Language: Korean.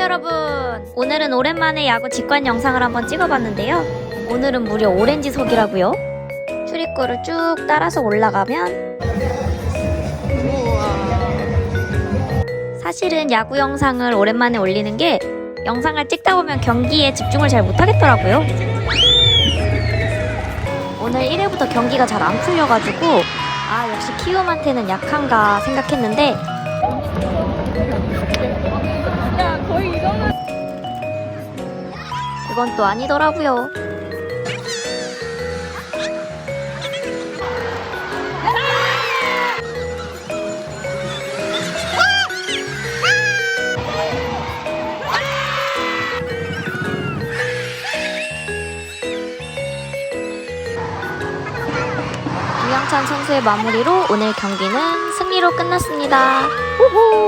여러분. 오늘은 오랜만에 야구 직관 영상을 한번 찍어봤는데요. 오늘은 무려 오렌지석이라고요. 출입구를 쭉 따라서 올라가면 사실은 야구 영상을 오랜만에 올리는 게 영상을 찍다 보면 경기에 집중을 잘 못하겠더라고요. 오늘 1회부터 경기가 잘 안 풀려가지고 아 역시 키움한테는 약한가 생각했는데 그건 또 아니더라고요. 유영찬 선수의 마무리로 오늘 경기는 승리로 끝났습니다. 우후!